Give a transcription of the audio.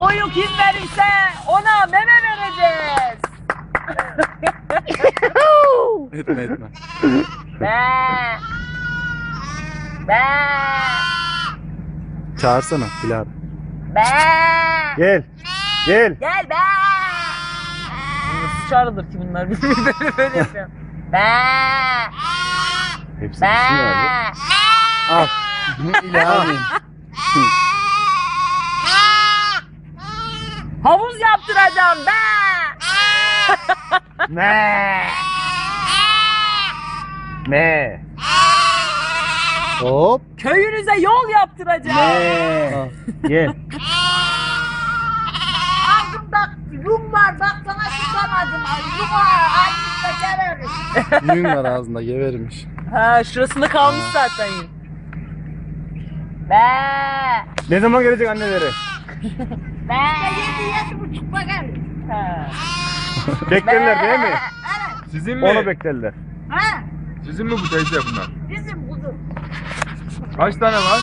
Oyu kim verirse ona meme vereceğiz. Etme etme. Be. Be. Çağırsana Bilal. Be. Gel. Gel. Gel be. Nasıl çağrılır ki bunlar? Biz böyle böyle yapıyoruz. Be. Hepsi Be. isim abi. Al. İlhami. Havuz yaptıracağım be. Ne? Ne? Hop. Köyünüze yol yaptıracağım. Ne? Gel. Ağzımda yum var bak sana tutamadım. Yum var. Ağzımda gelir. Yün var ağzında gevermiş. Ha şurasında kalmış zaten. Be. Ne zaman gelecek anneleri? Be. Yedi gelir. Ha. Beklerler değil mi? Sizin mi? Onu beklerler. Ha. Sizin mi bu teyze bunlar? Bizim kuzum. Kaç tane var?